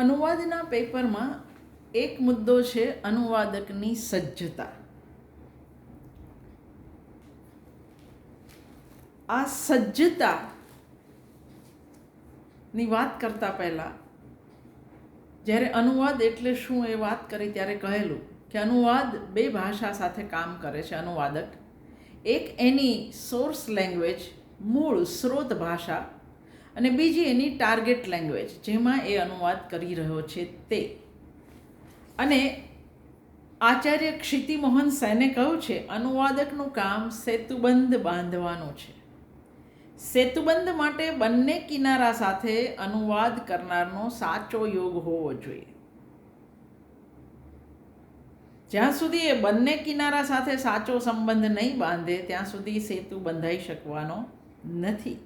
અનુવાદના પેપરમાં એક મુદ્દો છે અનુવાદકની સજ્જતા. આ સજ્જતા ની વાત કરતા પહેલાં, જ્યારે અનુવાદ એટલે શું એ વાત કરી ત્યારે કહેલું કે અનુવાદ બે ભાષા સાથે કામ કરે છે અનુવાદક. એક એની સોર્સ લેંગ્વેજ મૂળ સ્રોત ભાષા અને બીજી એની ટાર્ગેટ લેંગ્વેજ જેમાં એ અનુવાદ કરી રહ્યો છે તે. અને આચાર્ય ક્ષિતિમોહન સેને કહ્યું છે, અનુવાદકનું કામ સેતુબંધ બાંધવાનું છે. સેતુબંધ માટે બંને કિનારા સાથે અનુવાદ કરનારનો સાચો યોગ હોવો જોઈએ. જ્યાં સુધી એ બંને કિનારા સાથે સાચો સંબંધ નહીં બાંધે, ત્યાં સુધી સેતુ બંધાઈ શકવાનો નથી.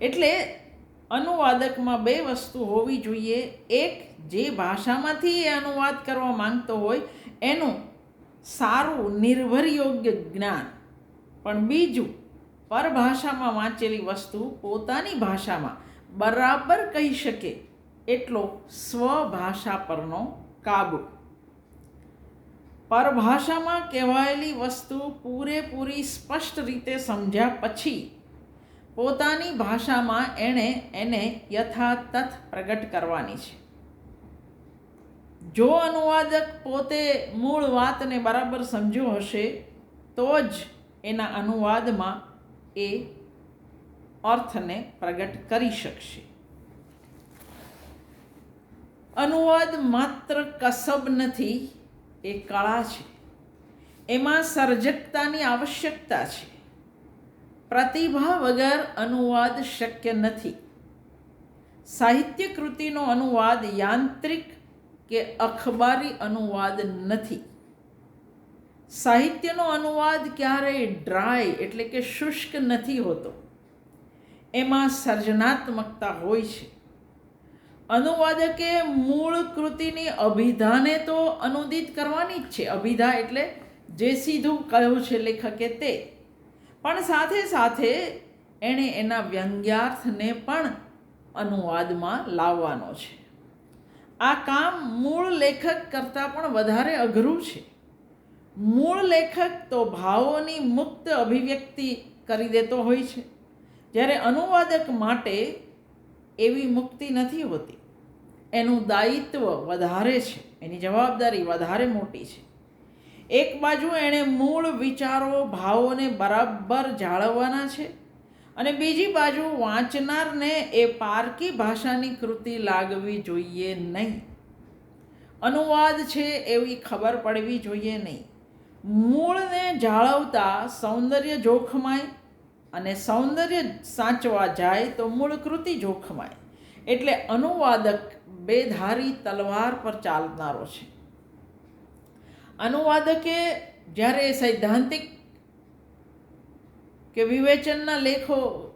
એટલે અનુવાદકમાં બે વસ્તુ હોવી જોઈએ. એક, જે ભાષામાંથી એ અનુવાદ કરવા માંગતો હોય, એનું સારું, નિર્ભર, યોગ્ય જ્ઞાન. પણ બીજું, પરભાષામાં વાંચેલી વસ્તુ પોતાની ભાષામાં બરાબર કહી શકે એટલો સ્વભાષા પરનો કાબુ. પરભાષામાં કહેવાયેલી વસ્તુ પૂરેપૂરી સ્પષ્ટ રીતે સમજ્યા પછી પોતાની ભાષામાં એણે એને યથાતથ પ્રગટ કરવાની છે. જો અનુવાદક પોતે મૂળ વાતને બરાબર સમજ્યો હશે, તો જ એના અનુવાદમાં એ અર્થને પ્રગટ કરી શકશે. અનુવાદ માત્ર કસબ નથી, એ કળા છે. એમાં સર્જકતાની આવશ્યકતા છે. પ્રતિભા વગર અનુવાદ શક્ય નથી. સાહિત્ય કૃતિનો અનુવાદ યાંત્રિક કે અખબારી અનુવાદ નથી. સાહિત્યનો અનુવાદ ક્યારેય ડ્રાય એટલે કે શુષ્ક નથી હોતો. એમાં સર્જનાત્મકતા હોય છે. અનુવાદકે મૂળ કૃતિની અભિધાને તો અનુદિત કરવાની જ છે. અભિધા એટલે જે સીધું કહ્યું છે લેખકે તે. પણ સાથે સાથે એણે એના વ્યંગ્યાર્થને પણ અનુવાદમાં લાવવાનો છે. આ કામ મૂળ લેખક કરતાં પણ વધારે અઘરું છે. મૂળ લેખક તો ભાવોની મુક્ત અભિવ્યક્તિ કરી દેતો હોય છે. જ્યારે અનુવાદક માટે એવી મુક્તિ નથી હોતી. એનું દાયિત્વ વધારે છે. એની જવાબદારી વધારે મોટી છે. એક બાજુ એણે મૂળ વિચારો, ભાવોને બરાબર જાળવવાના છે અને બીજી બાજુ વાંચનારને એ પારકી ભાષાની કૃતિ લાગવી જોઈએ નહીં. અનુવાદ છે એવી ખબર પડવી જોઈએ નહીં. મૂળને જાળવતા સૌંદર્ય જોખમાય અને સૌંદર્ય સાચવા જાય તો મૂળ કૃતિ જોખમાય. એટલે અનુવાદક બેધારી તલવાર પર ચાલનારો છે. અનુવાદકે જ્યારે સૈદ્ધાંતિક કે વિવેચનના લેખો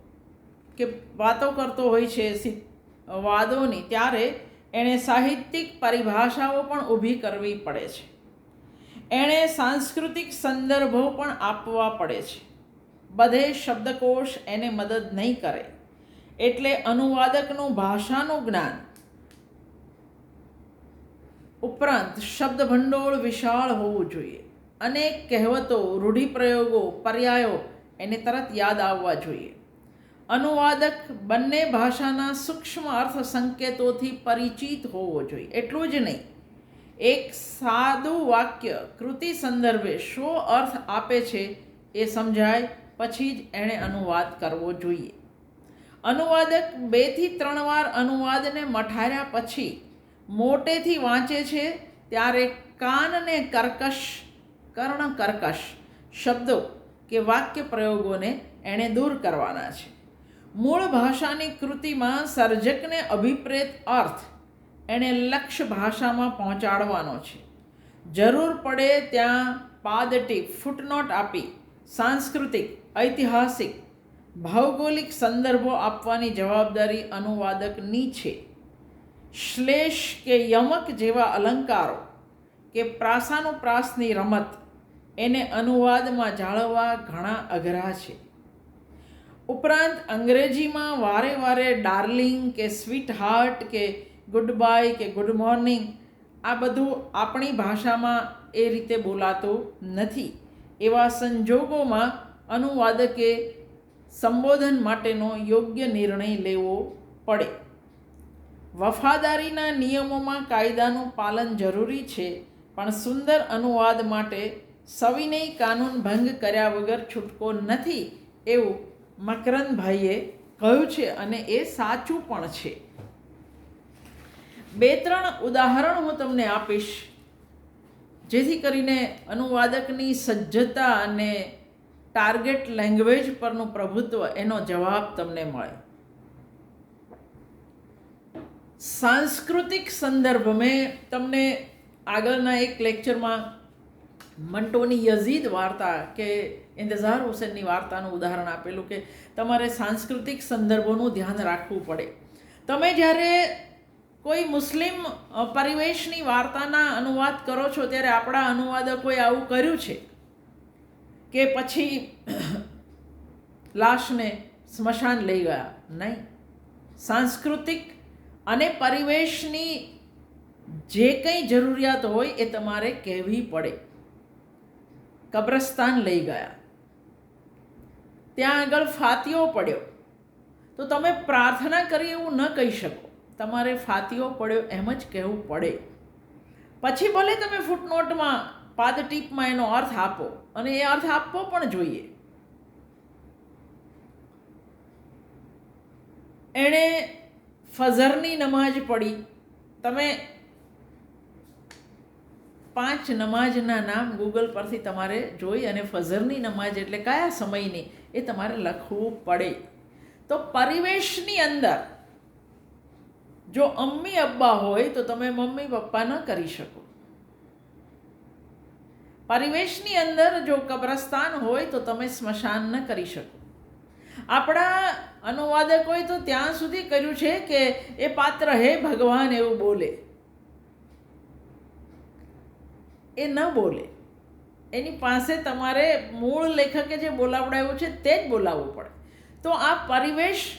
કે વાતો કરતો હોય છે વાદોની, ત્યારે એણે સાહિત્યિક પરિભાષાઓ પણ ઊભી કરવી પડે છે. એણે સાંસ્કૃતિક સંદર્ભો પણ આપવા પડે છે. બધે શબ્દકોશ એને મદદ નહીં કરે. એટલે અનુવાદકનું ભાષાનું જ્ઞાન ઉપરાંત શબ્દ ભંડોળ વિશાળ હોવું જોઈએ. અનેક કહેવતો, રૂઢિપ્રયોગો, પર્યાયો એને તરત યાદ આવવા જોઈએ. અનુવાદક બંને ભાષાના સૂક્ષ્મ અર્થ સંકેતોથી પરિચિત હોવો જોઈએ. એટલું જ નહીં, એક સાદું વાક્ય કૃતિ સંદર્ભે શો અર્થ આપે છે એ સમજાય, પછી જ એણે અનુવાદ કરવો જોઈએ. અનુવાદક બેથી ત્રણ વાર અનુવાદને મઠાર્યા પછી મોટેથી વાંચે છે ત્યારે કાનને કર્કશ, કર્ણ કર્કશ શબ્દો કે વાક્ય પ્રયોગોને એણે દૂર કરવાના છે. મૂળ ભાષાની કૃતિમાં સર્જકને અભિપ્રેત અર્થ એણે લક્ષ્ય ભાષામાં પહોંચાડવાનો છે. જરૂર પડે ત્યાં પાદટી ફૂટનોટ આપી, સાંસ્કૃતિક, ઐતિહાસિક, ભૌગોલિક સંદર્ભો આપવાની જવાબદારી અનુવાદકની છે. શ્લેષ કે યમક જેવા અલંકારો કે પ્રાસાનુપ્રાસની રમત એને અનુવાદમાં જાળવવા ઘણા અઘરા છે. ઉપરાંત અંગ્રેજીમાં વારે વારે ડાર્લિંગ કે સ્વીટ હાર્ટ કે ગુડ બાય કે ગુડ મોર્નિંગ આ બધું આપણી ભાષામાં એ રીતે બોલાતું નથી. એવા સંજોગોમાં અનુવાદકે સંબોધન માટેનો યોગ્ય નિર્ણય લેવો પડે. વફાદારીના નિયમોમાં કાયદાનું પાલન જરૂરી છે, પણ સુંદર અનુવાદ માટે સવિનય કાનૂન ભંગ કર્યા વગર છૂટકો નથી એવું મકરંદભાઈએ કહ્યું છે અને એ સાચું પણ છે. બે ત્રણ ઉદાહરણ હું તમને આપીશ, જેથી કરીને અનુવાદકની સજ્જતા અને ટાર્ગેટ લેંગ્વેજ પરનું પ્રભુત્વ એનો જવાબ તમને મળે. સાંસ્કૃતિક સંદર્ભ મેં તમને આગળના એક લેક્ચરમાં મંટોની યઝીદ વાર્તા કે ઇંતઝાર હુસેનની વાર્તાનું ઉદાહરણ આપેલું કે તમારે સાંસ્કૃતિક સંદર્ભોનું ધ્યાન રાખવું પડે. તમે જ્યારે કોઈ મુસ્લિમ પરિવેશની વાર્તાના અનુવાદ કરો છો, ત્યારે આપણા અનુવાદકોએ આવું કર્યું છે કે પછી લાશને સ્મશાન લઈ ગયા. નહીં. સાંસ્કૃતિક અને પરિવેશની જે કંઈ જરૂરિયાત હોય એ તમારે કહેવી પડે. કબ્રસ્તાન લઈ ગયા. ત્યાં આગળ ફાતિયો પડ્યો. તો તમે પ્રાર્થના કરી એવું ન કહી શકો. તમારે ફાતિયો પડ્યો એમ જ કહેવું પડે. પછી ભલે તમે ફૂટનોટમાં પાદટીપમાં એનો અર્થ આપો અને એ અર્થ આપવો પણ જોઈએ. એણે ફઝરની નમાજ પડી તમે પાંચ નમાજના નામ ગૂગલ પરથી તમારે જોઈ અને ફઝરની નમાજ એટલે કયા સમયની એ તમારે લખવું પડે. તો પરિવેશની અંદર જો અમ્મી અબ્બા હોય તો તમે મમ્મી પપ્પા ન કરી શકો. પરિવેશની અંદર જો કબ્રસ્તાન હોય તો તમે સ્મશાન ન કરી શકો. આપણા અનુવાદકોએ તો ત્યાં સુધી કર્યું છે કે એ પાત્ર હે ભગવાન એવું બોલે. એ ન બોલે. એની પાસે તમારે મૂળ લેખકે જે બોલાવડાવ્યું છે તે જ બોલાવવું પડે. તો આ પરિવેશ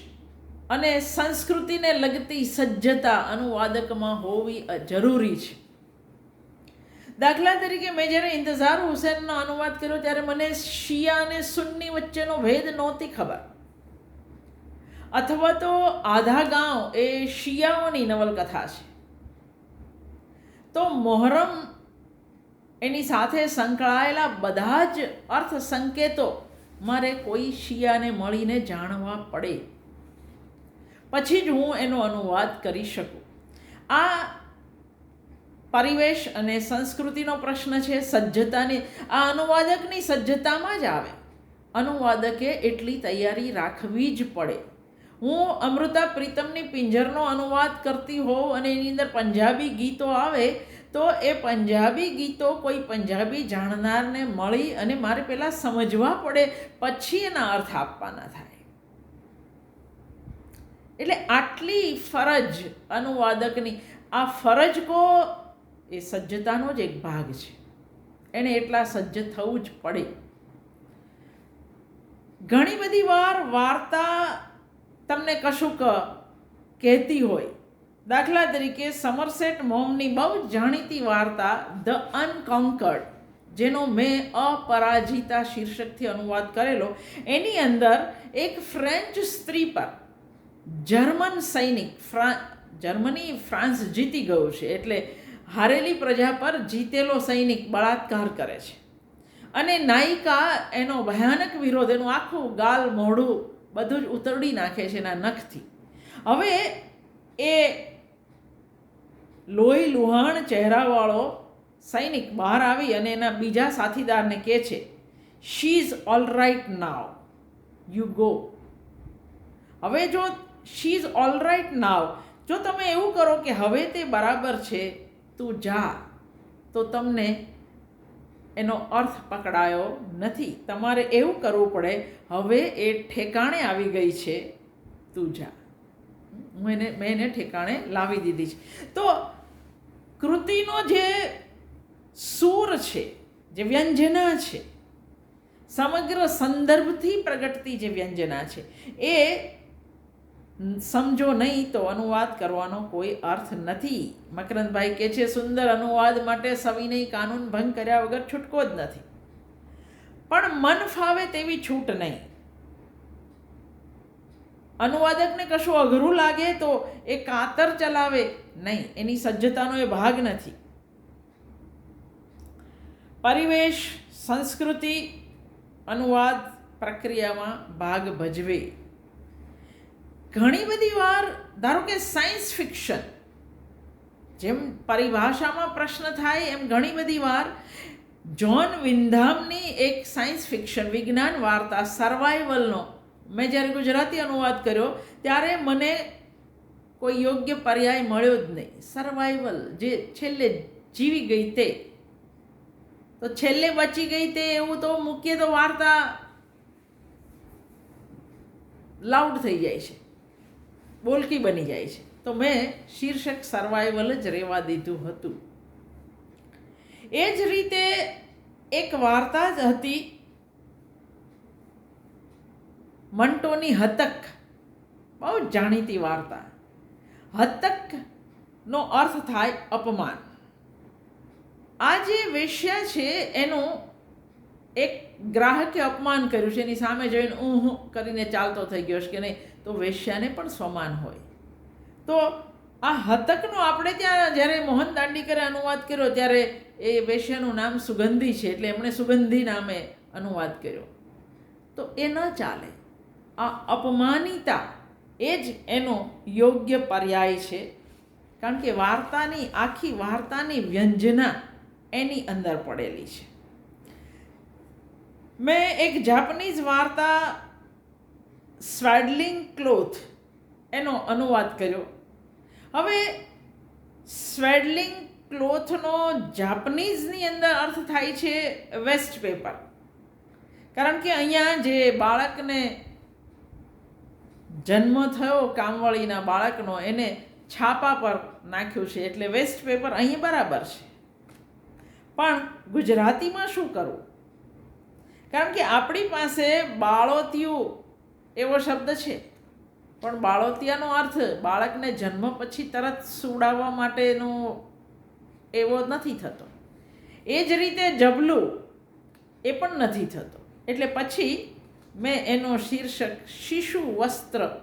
અને સંસ્કૃતિને લગતી સજ્જતા અનુવાદકમાં હોવી જરૂરી છે. દાખલા તરીકે મેં જ્યારે ઇંતઝાર હુસેનનો અનુવાદ કર્યો ત્યારે મને શિયા અને સુન્ની વચ્ચેનો ભેદ નહોતી ખબર. અથવા તો આધા ગાંવ એ શિયાઓની નવલકથા છે. તો મોહરમ એની સાથે સંકળાયેલા બધા જ અર્થ સંકેતો મારે કોઈ શિયાને મળીને જાણવા પડે. પછી જ હું એનો અનુવાદ કરી શકું. આ પરિવેશ અને સંસ્કૃતિનો પ્રશ્ન છે સજ્જતાની. આ અનુવાદકની સજ્જતામાં જ આવે. અનુવાદકે એટલી તૈયારી રાખવી જ પડે. હું અમૃતા પ્રીતમની પિંજરનો અનુવાદ કરતી હોઉં અને એની અંદર પંજાબી ગીતો આવે, તો એ પંજાબી ગીતો કોઈ પંજાબી જાણનારને મળી અને મારે પહેલાં સમજવા પડે, પછી એના અર્થ આપવાના થાય. એટલે આટલી ફરજ અનુવાદકની. આ ફરજ કો એ સજ્જતાનો જ એક ભાગ છે. એને એટલા સજ્જ થવું જ પડે. ઘણી બધી વાર વાર્તા તમને કશુંક કહેતી હોય. દાખલા તરીકે સમરસેટ મોમની બહુ જાણીતી વાર્તા ધ અનકોન્કર્ડ જેનો મેં અપરાજિતા શીર્ષકથી અનુવાદ કરેલો. એની અંદર એક ફ્રેન્ચ સ્ત્રી પર જર્મન સૈનિક, ફ્રા, જર્મની ફ્રાન્સ જીતી ગયું છે. એટલે હારેલી પ્રજા પર જીતેલો સૈનિક બળાત્કાર કરે છે. અને નાયિકા એનો ભયાનક વિરોધ, એનું આખું ગાલ મોઢું બધું જ ઉતરડી નાખે છે એના નખથી. હવે એ લોહી લુહાણ ચહેરાવાળો સૈનિક બહાર આવી અને એના બીજા સાથીદારને કહે છે she is all right now you go હવે જો she is all right now જો તમે એવું કરો કે હવે તે બરાબર છે તું જા. તો તમને એનો અર્થ પકડાયો નથી. તમારે એવું કરવું પડે, હવે એ ઠેકાણે આવી ગઈ છે, તું જા. હું એને, મેં એને ઠેકાણે લાવી દીધી છે. તો કૃતિનો જે સૂર છે, જે વ્યંજના છે, સમગ્ર સંદર્ભથી પ્રગટતી જે વ્યંજના છે, એ સમજો નહીં તો અનુવાદ કરવાનો કોઈ અર્થ નથી. મકરંદભાઈ કહે છે, સુંદર અનુવાદ માટે સવિનય કાનૂન ભંગ કર્યા વગર છૂટકો જ નથી. પણ મન ફાવે તેવી છૂટ નહીં. અનુવાદકને કશું અઘરું લાગે તો એ કાતર ચલાવે નહીં. એની સજ્જતાનો એ ભાગ નથી. પરિવેશ, સંસ્કૃતિ, અનુવાદ પ્રક્રિયામાં ભાગ ભજવે. ઘણી બધી વાર, ધારો કે સાયન્સ ફિક્શન જેમ પરિભાષામાં પ્રશ્ન થાય, એમ ઘણી બધી વાર જ્હોન વિન્ધામની એક સાયન્સ ફિક્શન વિજ્ઞાન વાર્તા સર્વાઈવલનો મેં જ્યારે ગુજરાતી અનુવાદ કર્યો, ત્યારે મને કોઈ યોગ્ય પર્યાય મળ્યો જ નહીં. સર્વાઈવલ જે છેલ્લે જીવી ગઈ તે. તો છેલ્લે બચી ગઈ તે એવું તો મુખ્ય તો વાર્તા લાઉડ થઈ જાય છે. બોલકી બની જાય છે. તો મેં શીર્ષક સર્વાઈવલ જ રહેવા દીધું હતું. એ જ રીતે એક વાર્તા જ હતી મંટોની હતક. બહુ જાણીતી વાર્તા. હતકનો અર્થ થાય અપમાન. આ જે વેશ્યા છે, એનું એક ગ્રાહકે અપમાન કર્યું છે. એની સામે જોઈને ઊહ કરીને ચાલતો થઈ ગયો છે કે નહીં? તો વેશ્યાને પણ સમાન હોય. તો આ હતકનો આપણે ત્યાં જ્યારે મોહન દાંડીકરે અનુવાદ કર્યો, ત્યારે એ વેશ્યાનું નામ સુગંધી છે, એટલે એમણે સુગંધી નામે અનુવાદ કર્યો. તો એ ન ચાલે. આ અપમાનિતા એ જ એનો યોગ્ય પર્યાય છે. કારણ કે વાર્તાની, આખી વાર્તાની વ્યંજના એની અંદર પડેલી છે. મેં એક જાપનીઝ વાર્તા સ્વેડલિંગ ક્લોથ, એનો અનુવાદ કર્યો. હવે, સ્વેડલિંગ ક્લોથનો જાપનીઝની અંદર અર્થ થાય છે વેસ્ટ પેપર. કારણ કે અહીંયા જે બાળકને જન્મ થયો કામવાળીના બાળકનો, એને છાપા પર નાખ્યું છે, એટલે વેસ્ટ પેપર અહીં બરાબર છે. પણ ગુજરાતીમાં શું કરવું? કારણ કે આપણી પાસે બાળોતિયું એવો શબ્દ છે. પણ બાળોતિયાનો અર્થ બાળકને જન્મ પછી તરત સુવડાવવા માટેનો એવો નથી થતો. એ જ રીતે જબલું એ પણ નથી થતો. એટલે પછી મેં એનો શીર્ષક શિશુ વસ્ત્ર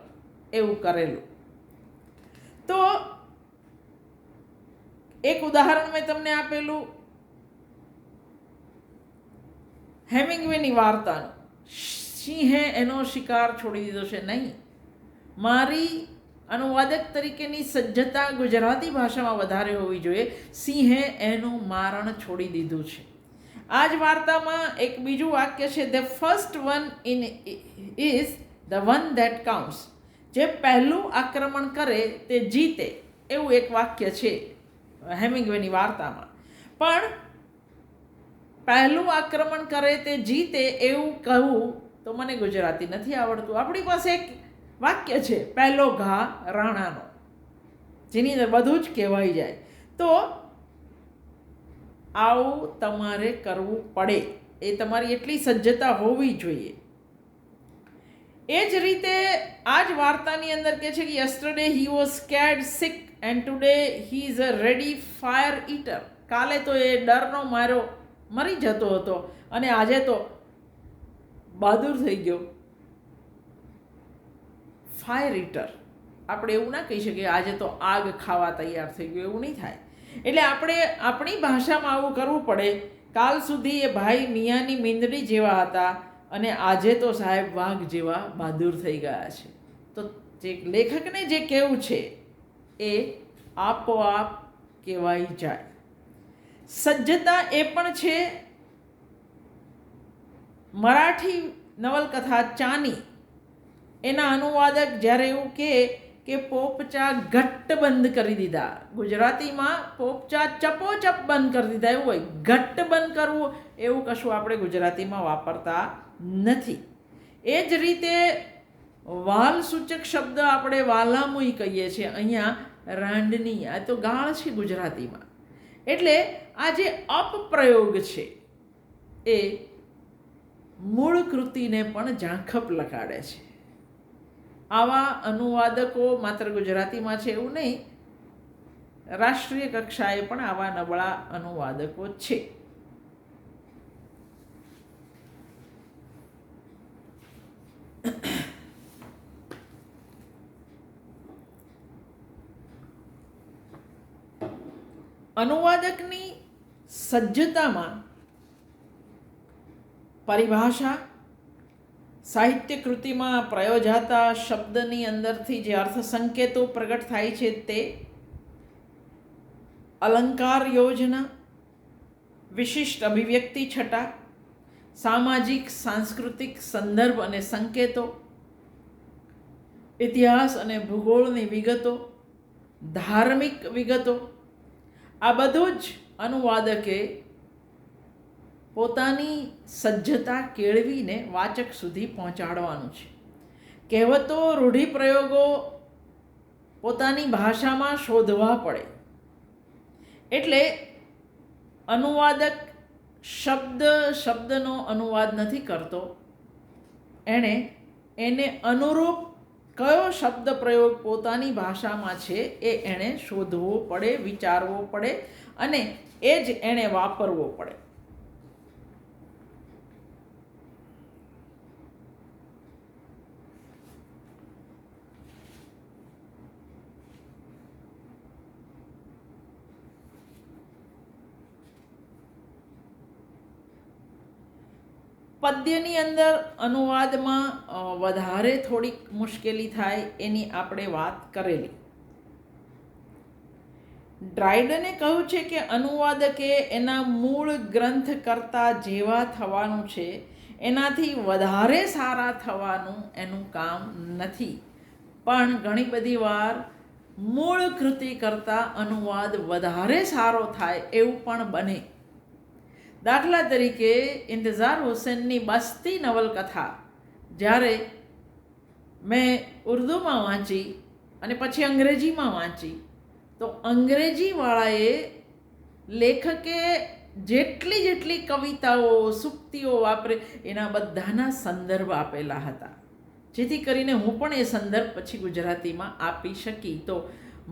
એવું કરેલું. તો એક ઉદાહરણ મેં તમને આપેલું. હેમિંગવેની વાર્તાનું. સિંહે એનો શિકાર છોડી દીધો છે. નહીં. મારી અનુવાદક તરીકેની સજ્જતા ગુજરાતી ભાષામાં વધારે હોવી જોઈએ. સિંહે એનું મારણ છોડી દીધું છે. આ જ વાર્તામાં એક બીજું વાક્ય છે the first one in is the one that counts જે પહેલું આક્રમણ કરે, તે જીતે. એવું એક વાક્ય છે હેમિંગવેની વાર્તામાં. પણ પહેલું આક્રમણ કરે, તે જીતે એવું કહું તો મને ગુજરાતી નથી આવડતું. આપણી પાસે એક વાક્ય છે, પહેલો ઘા રાણાનો જેની અંદર બધું જ કહેવાઈ જાય. તો આવું તમારે કરવું પડે. એ તમારી એટલી સજ્જતા હોવી જોઈએ. એ જ રીતે આ જ વાર્તાની અંદર કહે છે કે yesterday he was scared sick and today he is a ready fire eater કાલે તો એ ડરનો મારો મરી જતો હતો. અને આજે તો બહાદુર થઈ ગયો. ફાયર ઇટર આપણે એવું ના કહી શકીએ, આજે તો આગ ખાવા તૈયાર થઈ ગયો, એવું નહીં થાય. એટલે આપણે આપણી ભાષામાં આવું કરવું પડે. કાલ સુધી એ ભાઈ મિયાની મીંદડી જેવા હતા અને આજે તો સાહેબ વાઘ જેવા બહાદુર થઈ ગયા છે. તો જે લેખકને જે કહેવું છે, એ આપોઆપ કહેવાય જાય. સજ્જતા એ પણ છે મરાઠી નવલકથા ચાની. એના અનુવાદક જ્યારે એવું કહે કે પોપચા ઘટ્ટ બંધ કરી દીધા. ગુજરાતીમાં પોપચા ચપોચપ બંધ કરી દીધા. એવું હોય. ઘટ્ટ બંધ કરવું એવું કશું આપણે ગુજરાતીમાં વાપરતા નથી. એ જ રીતે વાલ સૂચક શબ્દ આપણે વાલામુઈ કહીએ છીએ. અહીંયા રાંડની. આ તો ગાળ છે ગુજરાતીમાં. એટલે આ જે અપપ્રયોગ છે એ મૂળ કૃતિને પણ ઝાંખપ લગાડે છે. આવા અનુવાદકો માત્ર ગુજરાતીમાં છે એવું નહીં, રાષ્ટ્રીય કક્ષાએ પણ આવા નબળા અનુવાદકો છે. અનુવાદકની સજ્જતામાં પરિભાષા સાહિત્ય કૃતિમાં પ્રયોજાતા શબ્દની અંદરથી જે અર્થ સંકેતો પ્રગટ થાય છે તે અલંકાર યોજના, વિશિષ્ટ અભિવ્યક્તિ છટા, સામાજિક, સાંસ્કૃતિક સંદર્ભ અને સંકેતો, ઇતિહાસ અને ભૂગોળની વિગતો, ધાર્મિક વિગતો, આ બધું જ અનુવાદકે પોતાની સજ્જતા કેળવીને વાચક સુધી પહોંચાડવાનું છે. કહેવતો રૂઢિપ્રયોગો પોતાની ભાષામાં શોધવા પડે. એટલે અનુવાદક શબ્દ શબ્દનો અનુવાદ નથી કરતો. એણે એને અનુરૂપ કયો શબ્દ પ્રયોગ પોતાની ભાષામાં છે એ એણે શોધવો પડે, વિચારવો પડે અને એ જ એણે વાપરવો પડે. પદ્યની અંદર અનુવાદમાં વધારે થોડીક મુશ્કેલી થાય એની આપણે વાત કરેલી. ડ્રાઇડને કહ્યું છે કે અનુવાદકે એના મૂળ ગ્રંથ કરતાં જેવા થવાનું છે, એનાથી વધારે સારા થવાનું એનું કામ નથી. પણ ઘણી બધી વાર મૂળ કૃતિ કરતાં અનુવાદ વધારે સારો થાય એવું પણ બને. દાખલા તરીકે ઇંતઝાર હુસેનની બસ્તી નવલકથા. જ્યારે મેં ઉર્દુમાં વાંચી અને પછી અંગ્રેજીમાં વાંચી, તો અંગ્રેજીવાળાએ લેખકે જેટલી જેટલી કવિતાઓ, સુક્તિઓ વાપરે, એના બધાના સંદર્ભ આપેલા હતા. જેથી કરીને હું પણ એ સંદર્ભ પછી ગુજરાતીમાં આપી શકી. તો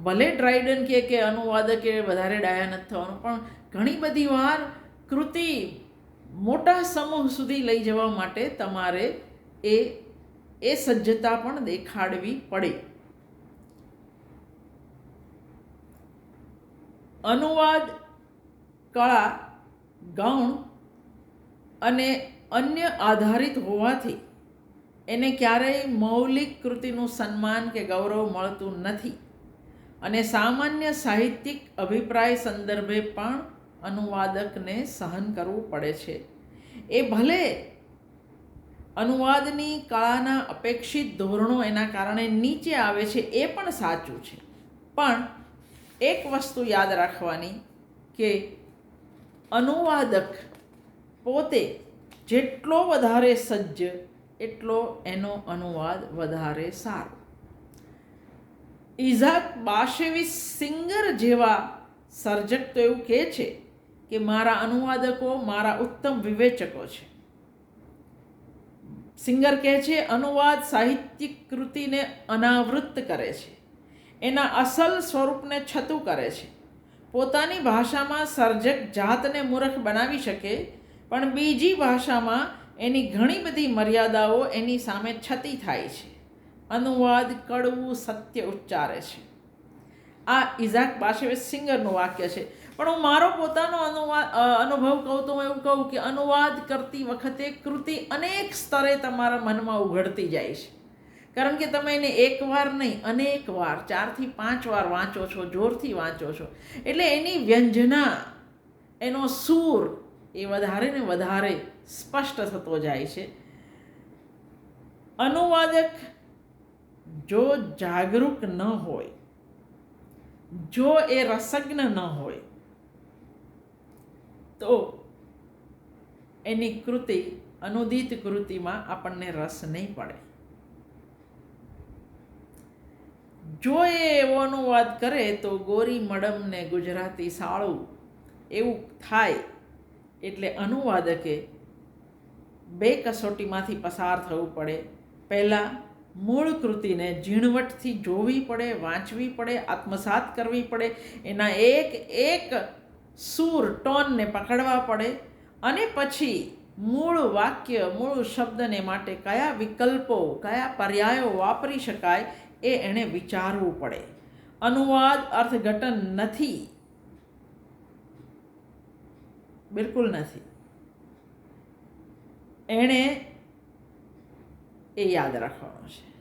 ભલે ડ્રાઇડન કહે કે અનુવાદકે વધારે ડાયા નથી થવાનું, પણ ઘણી બધી વાર કૃતિ મોટા સમૂહ સુધી લઈ જવા માટે તમારે એ એ સજ્જતા પણ દેખાડવી પડે. અનુવાદ, કળા, ગૌણ અને અન્ય આધારિત હોવાથી એને ક્યારેય મૌલિક કૃતિનું સન્માન કે ગૌરવ મળતું નથી. અને સામાન્ય સાહિત્યિક અભિપ્રાય સંદર્ભે પણ અનુવાદકને સહન કરવું પડે છે. એ ભલે અનુવાદની કળાના અપેક્ષિત ધોરણો એના કારણે નીચે આવે છે એ પણ સાચું છે. પણ એક વસ્તુ યાદ રાખવાની કે અનુવાદક પોતે જેટલો વધારે સજ્જ, એટલો એનો અનુવાદ વધારે સારો. ઇઝાક બાશેવી સિંગર જેવા સર્જક તો એવું કહે છે કે મારા અનુવાદકો મારા ઉત્તમ વિવેચકો છે. સિંગર કહે છે, અનુવાદ સાહિત્યિક કૃતિને અનાવૃત્ત કરે છે. એના અસલ સ્વરૂપને છતું કરે છે. પોતાની ભાષામાં સર્જક જાતને મૂર્ખ બનાવી શકે, પણ બીજી ભાષામાં એની ઘણી બધી મર્યાદાઓ એની સામે છતી થાય છે. અનુવાદ કડવું સત્ય ઉચ્ચારે છે. આ ઇઝાક પાસે સિંગરનું વાક્ય છે. પણ હું મારો પોતાનો અનુવાદ અનુભવ કહું તો હું એવું કહું કે અનુવાદ કરતી વખતે કૃતિ અનેક સ્તરે તમારા મનમાં ઉઘડતી જાય છે. કારણ કે તમે એને એકવાર નહીં, અનેક વાર, ચારથી પાંચ વાર વાંચો છો, જોરથી વાંચો છો. એટલે એની વ્યંજના, એનો સૂર એ વધારે ને વધારે સ્પષ્ટ થતો જાય છે. અનુવાદક જો જાગૃત ન હોય, જો એ રસજ્ઞ ન હોય તો એની કૃતિ, અનુદિત કૃતિમાં આપણને રસ નહીં પડે. જો એ એવો અનુવાદ કરે તો ગોરી મડમને ગુજરાતી સાળું એવું થાય એટલે અનુવાદકે બે કસોટીમાંથી પસાર થવું પડે. પહેલાં મૂળ કૃતિને ઝીણવટથી જોવી પડે, વાંચવી પડે, આત્મસાત કરવી પડે. એના એક એક સૂર ટોનને પકડવા પડે અને પછી મૂળ વાક્ય, મૂળ શબ્દને માટે કયા વિકલ્પો, કયા પર્યાયો વાપરી શકાય એ એણે વિચારવું પડે. અનુવાદ અર્થઘટન નથી. બિલકુલ નથી. એણે એ યાદ રાખવાનું છે.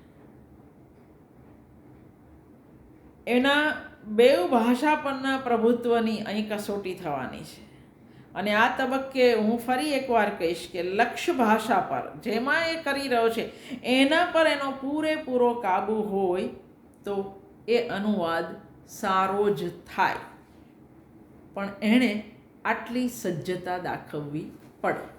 એના બેઉ ભાષા પરના પ્રભુત્વની અહીં કસોટી થવાની છે. અને આ તબક્કે હું ફરી એકવાર કહીશ કે લક્ષ્ય ભાષા પર જેમાં એ કરી રહ્યો છે, એના પર એનો પૂરેપૂરો કાબુ હોય તો એ અનુવાદ સારો જ થાય. પણ એણે આટલી સજ્જતા દાખવવી પડે.